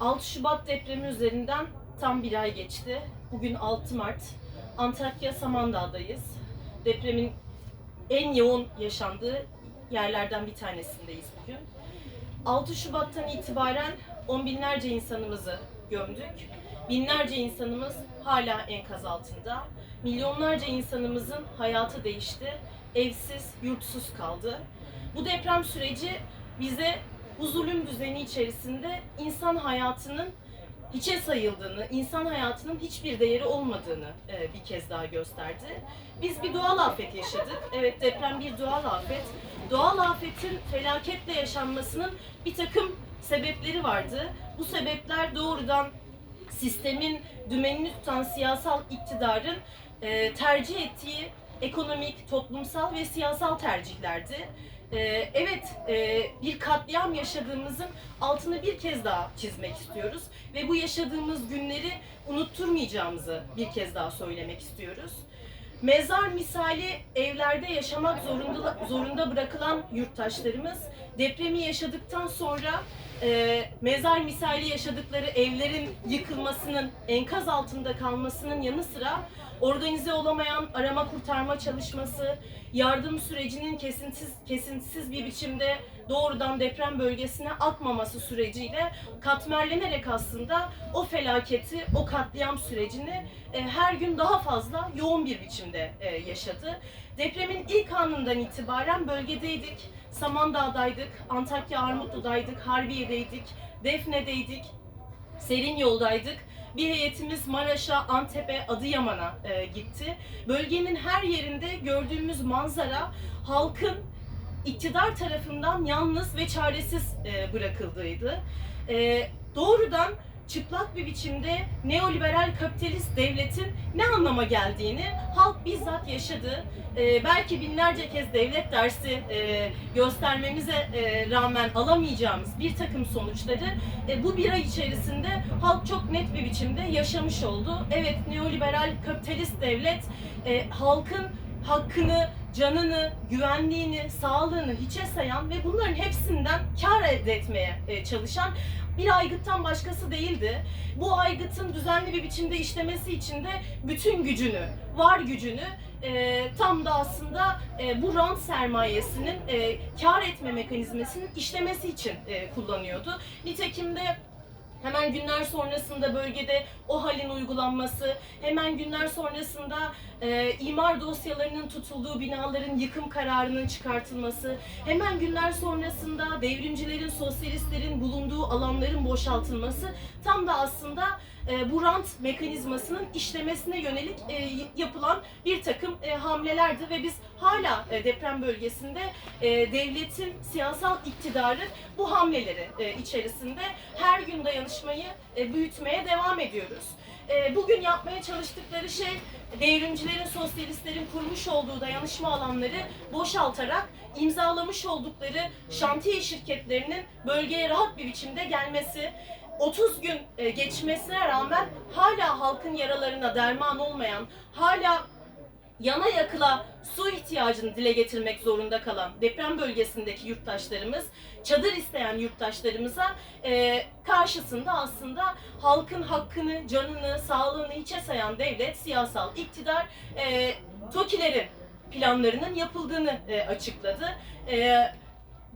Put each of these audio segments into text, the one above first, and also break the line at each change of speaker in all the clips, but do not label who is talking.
6 Şubat depremi üzerinden tam bir ay geçti. Bugün 6 Mart. Antakya Samandağ'dayız. Depremin en yoğun yaşandığı yerlerden bir tanesindeyiz bugün. 6 Şubat'tan itibaren on binlerce insanımızı gömdük. Binlerce insanımız hala enkaz altında. Milyonlarca insanımızın hayatı değişti. Evsiz, yurtsuz kaldı. Bu deprem süreci bize bu zulüm düzeni içerisinde insan hayatının hiçe sayıldığını, insan hayatının hiçbir değeri olmadığını e, bir kez daha gösterdi. Biz bir doğal afet yaşadık. Evet deprem bir doğal afet. Doğal afetin felaketle yaşanmasının bir takım sebepleri vardı. Bu sebepler doğrudan sistemin dümenini tutan siyasal iktidarın e, tercih ettiği ekonomik, toplumsal ve siyasal tercihlerdi. E, evet, e, bir katliam yaşadığımızın altını bir kez daha çizmek istiyoruz ve bu yaşadığımız günleri unutturmayacağımızı bir kez daha söylemek istiyoruz. Mezar misali evlerde yaşamak zorunda zorunda bırakılan yurttaşlarımız. Depremi yaşadıktan sonra e, mezar misali yaşadıkları evlerin yıkılmasının, enkaz altında kalmasının yanı sıra organize olamayan arama kurtarma çalışması, yardım sürecinin kesintisiz, kesintisiz bir biçimde doğrudan deprem bölgesine akmaması süreciyle katmerlenerek aslında o felaketi, o katliam sürecini e, her gün daha fazla yoğun bir biçimde e, yaşadı. Depremin ilk anından itibaren bölgedeydik. Samandağ'daydık, Antakya Armutlu'daydık, Harbiye'deydik, Defne'deydik, Serin yoldaydık. Bir heyetimiz Maraş'a, Antep'e, Adıyaman'a e, gitti. Bölgenin her yerinde gördüğümüz manzara halkın iktidar tarafından yalnız ve çaresiz e, bırakıldığıydı. E, doğrudan çıplak bir biçimde neoliberal kapitalist devletin ne anlama geldiğini halk bizzat yaşadı. E, belki binlerce kez devlet dersi e, göstermemize rağmen alamayacağımız bir takım sonuçları bu bir ay içerisinde halk çok net bir biçimde yaşamış oldu. Evet neoliberal kapitalist devlet halkın hakkını, canını, güvenliğini, sağlığını hiçe sayan ve bunların hepsinden kar elde etmeye e, çalışan bir aygıttan başkası değildi. Bu aygıtın düzenli bir biçimde işlemesi için de bütün gücünü, var gücünü e, tam da aslında e, bu rant sermayesinin e, kar etme mekanizmasının işlemesi için e, kullanıyordu. Nitekim de Hemen günler sonrasında bölgede o halin uygulanması, hemen günler sonrasında e, imar dosyalarının tutulduğu binaların yıkım kararının çıkartılması, hemen günler sonrasında devrimcilerin, sosyalistlerin bulunduğu alanların boşaltılması tam da aslında e, bu rant mekanizmasının işlemesine yönelik e, yapılan bir takım e, hamlelerdi ve biz hala deprem bölgesinde devletin siyasal iktidarı bu hamleleri içerisinde her gün dayanışmayı e, büyütmeye devam ediyoruz. Bugün yapmaya çalıştıkları şey devrimcilerin, sosyalistlerin kurmuş olduğu dayanışma alanları boşaltarak imzalamış oldukları şantiye şirketlerinin bölgeye rahat bir biçimde gelmesi, 30 gün e, geçmesine rağmen hala halkın yaralarına derman olmayan, hala yana yakıla su ihtiyacını dile getirmek zorunda kalan deprem bölgesindeki yurttaşlarımız, çadır isteyen yurttaşlarımıza e, karşısında aslında halkın hakkını, canını, sağlığını hiçe sayan devlet, siyasal iktidar, e, TOKİ'lerin planlarının yapıldığını e, açıkladı. E,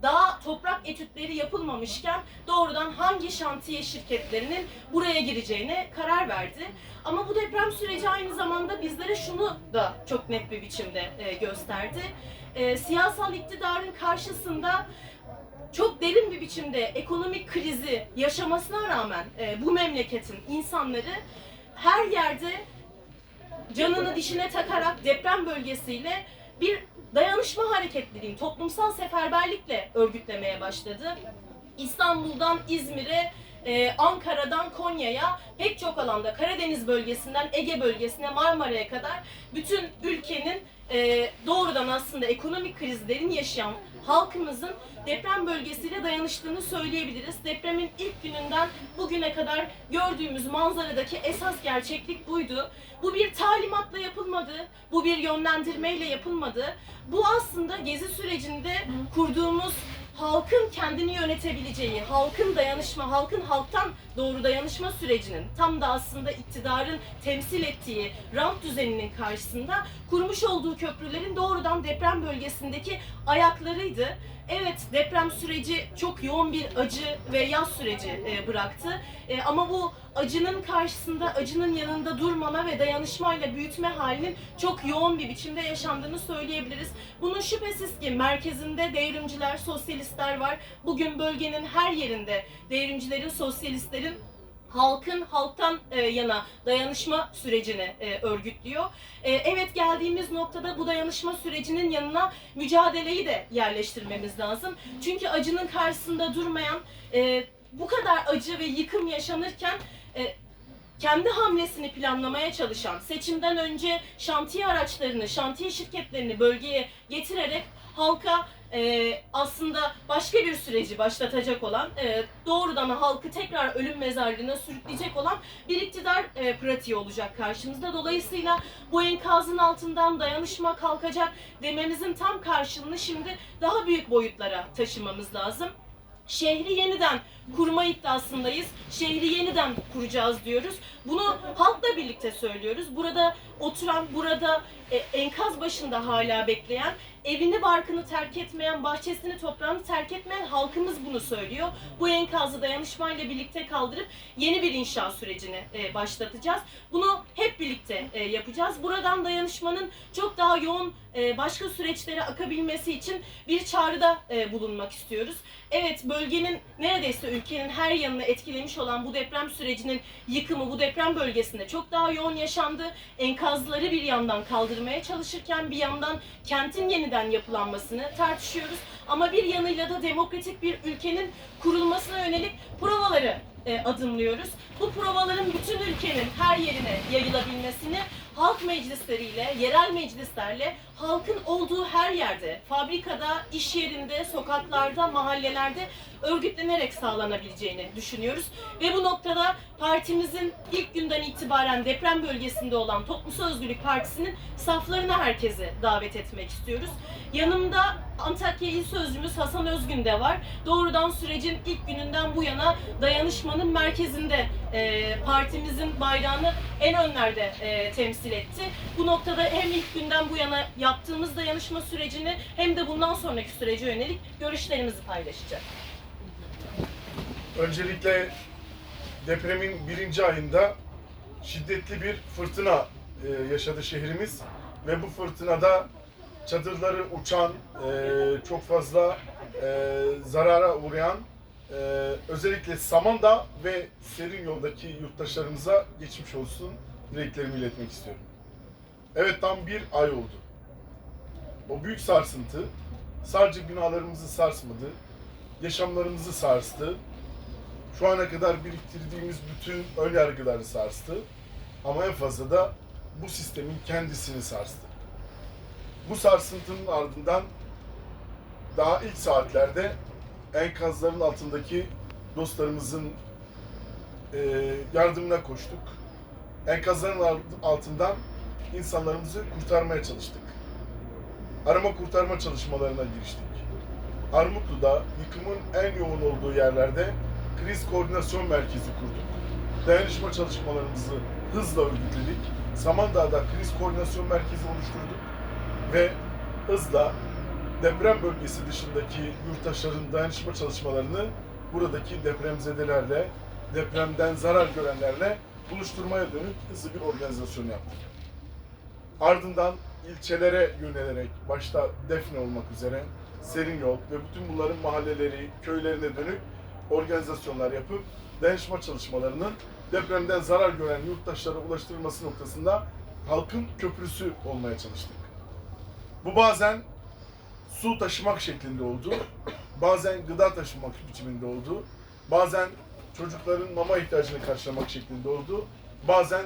daha toprak etütleri yapılmamışken doğrudan hangi şantiye şirketlerinin buraya gireceğine karar verdi. Ama bu deprem süreci aynı zamanda bizlere şunu da çok net bir biçimde e, gösterdi. E, siyasal iktidarın karşısında çok derin bir biçimde ekonomik krizi yaşamasına rağmen e, bu memleketin insanları her yerde canını dişine takarak deprem bölgesiyle bir dayanışma hareketliliği, toplumsal seferberlikle örgütlemeye başladı. İstanbul'dan İzmir'e, e, Ankara'dan Konya'ya pek çok alanda Karadeniz bölgesinden Ege bölgesine Marmara'ya kadar bütün ülkenin e, doğrudan aslında ekonomik krizlerin yaşayan halkımızın deprem bölgesiyle dayanıştığını söyleyebiliriz. Depremin ilk gününden bugüne kadar gördüğümüz manzaradaki esas gerçeklik buydu. Bu bir talimatla yapılmadı, bu bir yönlendirmeyle yapılmadı. Bu aslında gezi sürecinde kurduğumuz halkın kendini yönetebileceği, halkın dayanışma, halkın halktan doğru dayanışma sürecinin tam da aslında iktidarın temsil ettiği rant düzeninin karşısında kurmuş olduğu köprülerin doğrudan deprem bölgesindeki ayaklarıydı. Evet deprem süreci çok yoğun bir acı ve yaz süreci e, bıraktı. E, ama bu acının karşısında, acının yanında durmama ve dayanışmayla büyütme halinin çok yoğun bir biçimde yaşandığını söyleyebiliriz. Bunun şüphesiz ki merkezinde devrimciler, sosyalistler var. Bugün bölgenin her yerinde devrimcilerin, sosyalistlerin halkın halktan e, yana dayanışma sürecini e, örgütlüyor. E, evet geldiğimiz noktada bu dayanışma sürecinin yanına mücadeleyi de yerleştirmemiz lazım. Çünkü acının karşısında durmayan, e, bu kadar acı ve yıkım yaşanırken e, kendi hamlesini planlamaya çalışan, seçimden önce şantiye araçlarını, şantiye şirketlerini bölgeye getirerek halka e, aslında başka bir süreci başlatacak olan, e, doğrudan halkı tekrar ölüm mezarlığına sürükleyecek olan bir iktidar e, pratiği olacak karşımızda. Dolayısıyla bu enkazın altından dayanışma kalkacak dememizin tam karşılığını şimdi daha büyük boyutlara taşımamız lazım. Şehri yeniden kurma iddiasındayız. Şehri yeniden kuracağız diyoruz. Bunu halkla birlikte söylüyoruz. Burada oturan, burada e, enkaz başında hala bekleyen, evini barkını terk etmeyen, bahçesini toprağını terk etmeyen halkımız bunu söylüyor. Bu enkazı dayanışmayla birlikte kaldırıp yeni bir inşa sürecini e, başlatacağız. Bunu hep birlikte e, yapacağız. Buradan dayanışmanın çok daha yoğun e, başka süreçlere akabilmesi için bir çağrıda e, bulunmak istiyoruz. Evet bölgenin neredeyse ülkenin her yanını etkilemiş olan bu deprem sürecinin yıkımı bu deprem bölgesinde çok daha yoğun yaşandı. Enkazları bir yandan kaldırmaya çalışırken bir yandan kentin yeniden yapılanmasını tartışıyoruz. Ama bir yanıyla da demokratik bir ülkenin kurulmasına yönelik provaları e, adımlıyoruz. Bu provaların bütün ülkenin her yerine yayılabilmesini halk meclisleriyle, yerel meclislerle halkın olduğu her yerde, fabrikada, iş yerinde, sokaklarda, mahallelerde örgütlenerek sağlanabileceğini düşünüyoruz. Ve bu noktada partimizin ilk günden itibaren deprem bölgesinde olan Toplumsal Özgürlük Partisi'nin saflarına herkesi davet etmek istiyoruz. Yanımda Antakya İl Sözcümüz Hasan Özgün de var. Doğrudan sürecin ilk gününden bu yana dayanışmanın merkezinde e, partimizin bayrağını en önlerde e, temsil etti. Bu noktada hem ilk günden bu yana yaptığımız dayanışma sürecini hem de bundan sonraki sürece yönelik görüşlerimizi paylaşacak.
Öncelikle depremin birinci ayında şiddetli bir fırtına e, yaşadı şehrimiz ve bu fırtınada çadırları uçan, e, çok fazla e, zarara uğrayan e, özellikle Samandağ ve Serin Yol'daki yurttaşlarımıza geçmiş olsun dileklerimi iletmek istiyorum. Evet tam bir ay oldu. O büyük sarsıntı sadece binalarımızı sarsmadı, yaşamlarımızı sarstı, şu ana kadar biriktirdiğimiz bütün ön yargıları sarstı. Ama en fazla da bu sistemin kendisini sarstı. Bu sarsıntının ardından daha ilk saatlerde enkazların altındaki dostlarımızın e, yardımına koştuk. Enkazların altından insanlarımızı kurtarmaya çalıştık. Arama kurtarma çalışmalarına giriştik. Armutlu'da yıkımın en yoğun olduğu yerlerde kriz koordinasyon merkezi kurduk. Dayanışma çalışmalarımızı hızla örgütledik. Samandağ'da kriz koordinasyon merkezi oluşturduk ve hızla deprem bölgesi dışındaki yurttaşların dayanışma çalışmalarını buradaki depremzedelerle, depremden zarar görenlerle buluşturmaya dönük hızlı bir organizasyon yaptık. Ardından ilçelere yönelerek, başta Defne olmak üzere Serin Yol ve bütün bunların mahalleleri, köylerine dönük organizasyonlar yapıp dayanışma çalışmalarının depremden zarar gören yurttaşlara ulaştırılması noktasında halkın köprüsü olmaya çalıştık. Bu bazen su taşımak şeklinde oldu, bazen gıda taşımak biçiminde oldu, bazen çocukların mama ihtiyacını karşılamak şeklinde oldu, bazen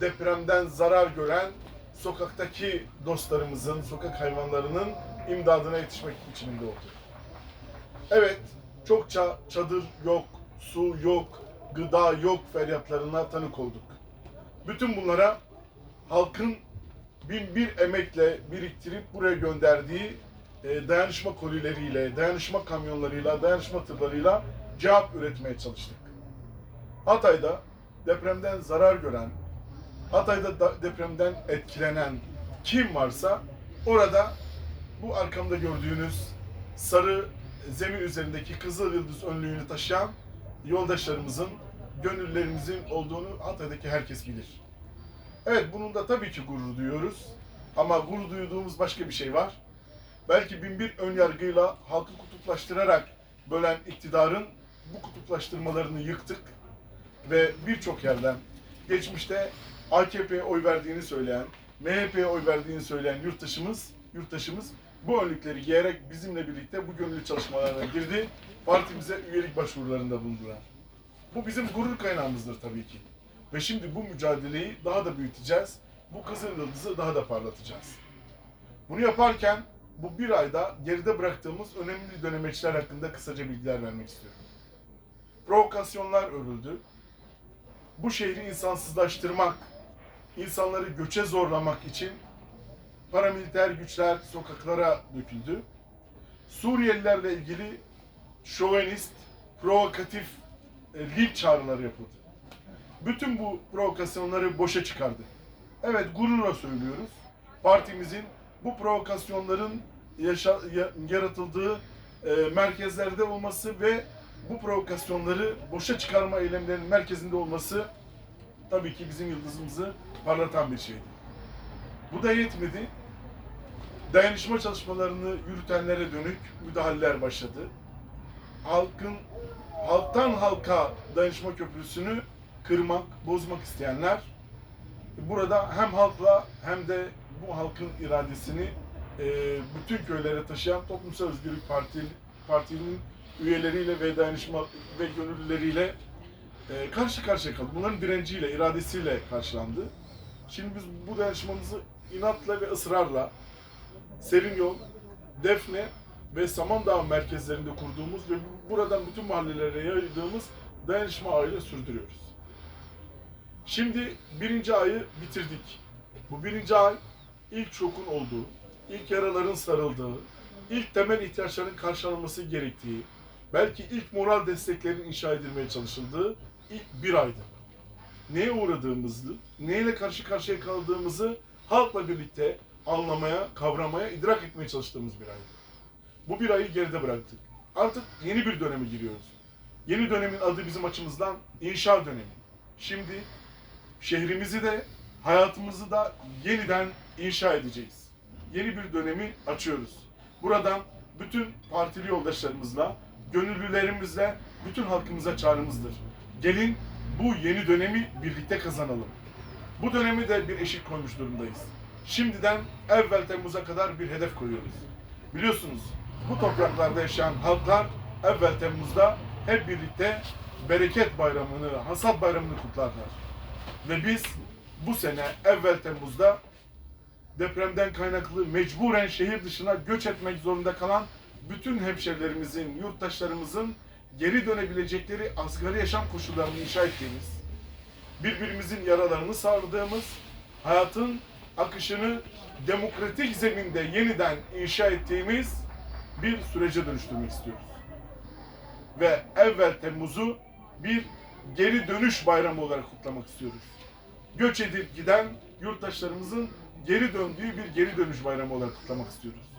depremden zarar gören sokaktaki dostlarımızın, sokak hayvanlarının imdadına yetişmek biçiminde oldu. Evet, çokça çadır yok, su yok, gıda yok feryatlarına tanık olduk. Bütün bunlara halkın bin bir emekle biriktirip buraya gönderdiği e, dayanışma kolileriyle, dayanışma kamyonlarıyla, dayanışma tırlarıyla cevap üretmeye çalıştık. Hatay'da depremden zarar gören, Hatay'da da- depremden etkilenen kim varsa orada bu arkamda gördüğünüz sarı zemin üzerindeki kızıl yıldız önlüğünü taşıyan yoldaşlarımızın, gönüllerimizin olduğunu Hatay'daki herkes bilir. Evet bunun da tabii ki gurur duyuyoruz. Ama gurur duyduğumuz başka bir şey var. Belki bin bir ön yargıyla halkı kutuplaştırarak bölen iktidarın bu kutuplaştırmalarını yıktık. Ve birçok yerden geçmişte AKP'ye oy verdiğini söyleyen, MHP'ye oy verdiğini söyleyen yurttaşımız, yurttaşımız bu önlükleri giyerek bizimle birlikte bu gönüllü çalışmalarına girdi. Partimize üyelik başvurularında bulundular. Bu bizim gurur kaynağımızdır tabii ki. Ve şimdi bu mücadeleyi daha da büyüteceğiz. Bu kızıl yıldızı daha da parlatacağız. Bunu yaparken bu bir ayda geride bıraktığımız önemli dönemeçler hakkında kısaca bilgiler vermek istiyorum. Provokasyonlar örüldü. Bu şehri insansızlaştırmak, insanları göçe zorlamak için paramiliter güçler sokaklara döküldü. Suriyelilerle ilgili şovenist, provokatif e, çağrıları yapıldı. Bütün bu provokasyonları boşa çıkardı. Evet gururla söylüyoruz. Partimizin bu provokasyonların yaşa- ya- yaratıldığı e, merkezlerde olması ve bu provokasyonları boşa çıkarma eylemlerinin merkezinde olması tabii ki bizim yıldızımızı parlatan bir şeydi. Bu da yetmedi. Dayanışma çalışmalarını yürütenlere dönük müdahaleler başladı. Halkın halktan halka dayanışma köprüsünü kırmak, bozmak isteyenler burada hem halkla hem de bu halkın iradesini e, bütün köylere taşıyan Toplumsal Özgürlük Parti, Parti'nin üyeleriyle ve dayanışma ve gönüllüleriyle e, karşı karşıya kaldı. Bunların direnciyle, iradesiyle karşılandı. Şimdi biz bu dayanışmamızı inatla ve ısrarla Serin Yol, Defne ve Samandağ merkezlerinde kurduğumuz ve buradan bütün mahallelere yaydığımız dayanışma ağıyla sürdürüyoruz. Şimdi birinci ayı bitirdik. Bu birinci ay ilk şokun olduğu, ilk yaraların sarıldığı, ilk temel ihtiyaçların karşılanması gerektiği, belki ilk moral desteklerin inşa edilmeye çalışıldığı ilk bir aydı. Neye uğradığımızı, neyle karşı karşıya kaldığımızı halkla birlikte anlamaya, kavramaya, idrak etmeye çalıştığımız bir aydı. Bu bir ayı geride bıraktık. Artık yeni bir döneme giriyoruz. Yeni dönemin adı bizim açımızdan inşa dönemi. Şimdi şehrimizi de hayatımızı da yeniden inşa edeceğiz. Yeni bir dönemi açıyoruz. Buradan bütün partili yoldaşlarımızla, gönüllülerimizle, bütün halkımıza çağrımızdır. Gelin bu yeni dönemi birlikte kazanalım. Bu dönemi de bir eşik koymuş durumdayız. Şimdiden evvel Temmuz'a kadar bir hedef koyuyoruz. Biliyorsunuz bu topraklarda yaşayan halklar evvel Temmuz'da hep birlikte bereket bayramını, hasat bayramını kutlarlar. Ve biz bu sene evvel Temmuz'da depremden kaynaklı mecburen şehir dışına göç etmek zorunda kalan bütün hemşerilerimizin, yurttaşlarımızın geri dönebilecekleri asgari yaşam koşullarını inşa ettiğimiz, birbirimizin yaralarını sardığımız, hayatın akışını demokratik zeminde yeniden inşa ettiğimiz bir sürece dönüştürmek istiyoruz. Ve evvel Temmuz'u bir geri dönüş bayramı olarak kutlamak istiyoruz. Göç edip giden yurttaşlarımızın geri döndüğü bir geri dönüş bayramı olarak kutlamak istiyoruz.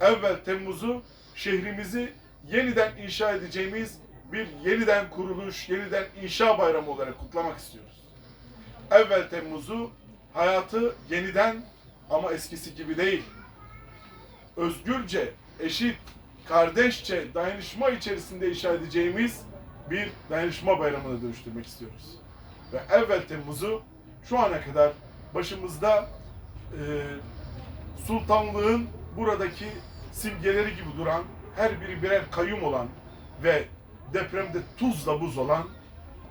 Evvel Temmuz'u şehrimizi yeniden inşa edeceğimiz bir yeniden kuruluş, yeniden inşa bayramı olarak kutlamak istiyoruz. Evvel Temmuz'u hayatı yeniden ama eskisi gibi değil, özgürce, eşit, kardeşçe, dayanışma içerisinde inşa edeceğimiz bir dayanışma bayramına dönüştürmek istiyoruz. Ve evvel Temmuz'u şu ana kadar başımızda sultanlığın buradaki simgeleri gibi duran, her biri birer kayyum olan ve depremde tuzla buz olan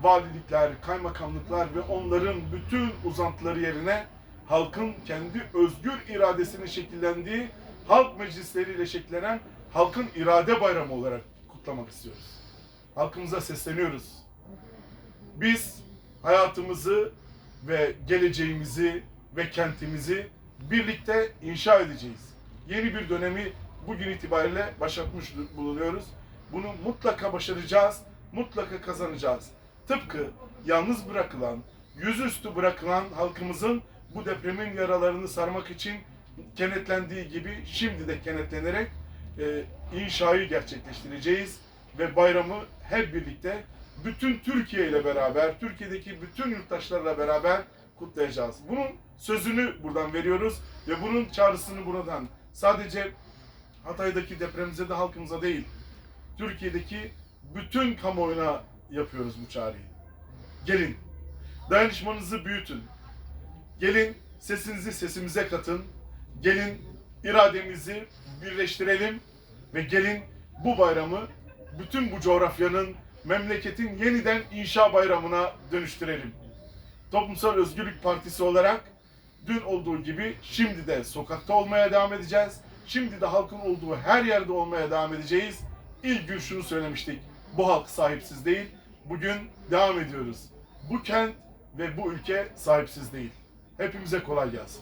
valilikler, kaymakamlıklar ve onların bütün uzantıları yerine halkın kendi özgür iradesinin şekillendiği halk meclisleriyle şekillenen halkın irade bayramı olarak kutlamak istiyoruz. Halkımıza sesleniyoruz. Biz hayatımızı ve geleceğimizi ve kentimizi birlikte inşa edeceğiz. Yeni bir dönemi bugün itibariyle başlatmış bulunuyoruz. Bunu mutlaka başaracağız, mutlaka kazanacağız. Tıpkı yalnız bırakılan, yüzüstü bırakılan halkımızın bu depremin yaralarını sarmak için kenetlendiği gibi şimdi de kenetlenerek e, inşayı gerçekleştireceğiz ve bayramı hep birlikte bütün Türkiye ile beraber, Türkiye'deki bütün yurttaşlarla beraber kutlayacağız. Bunun sözünü buradan veriyoruz ve bunun çağrısını buradan sadece Hatay'daki depremize de halkımıza değil, Türkiye'deki bütün kamuoyuna yapıyoruz bu çağrıyı. Gelin, dayanışmanızı büyütün. Gelin sesinizi sesimize katın. Gelin irademizi birleştirelim ve gelin bu bayramı bütün bu coğrafyanın, memleketin yeniden inşa bayramına dönüştürelim. Toplumsal Özgürlük Partisi olarak dün olduğu gibi şimdi de sokakta olmaya devam edeceğiz. Şimdi de halkın olduğu her yerde olmaya devam edeceğiz. İlk gün şunu söylemiştik. Bu halk sahipsiz değil. Bugün devam ediyoruz. Bu kent ve bu ülke sahipsiz değil. Hepimize kolay gelsin.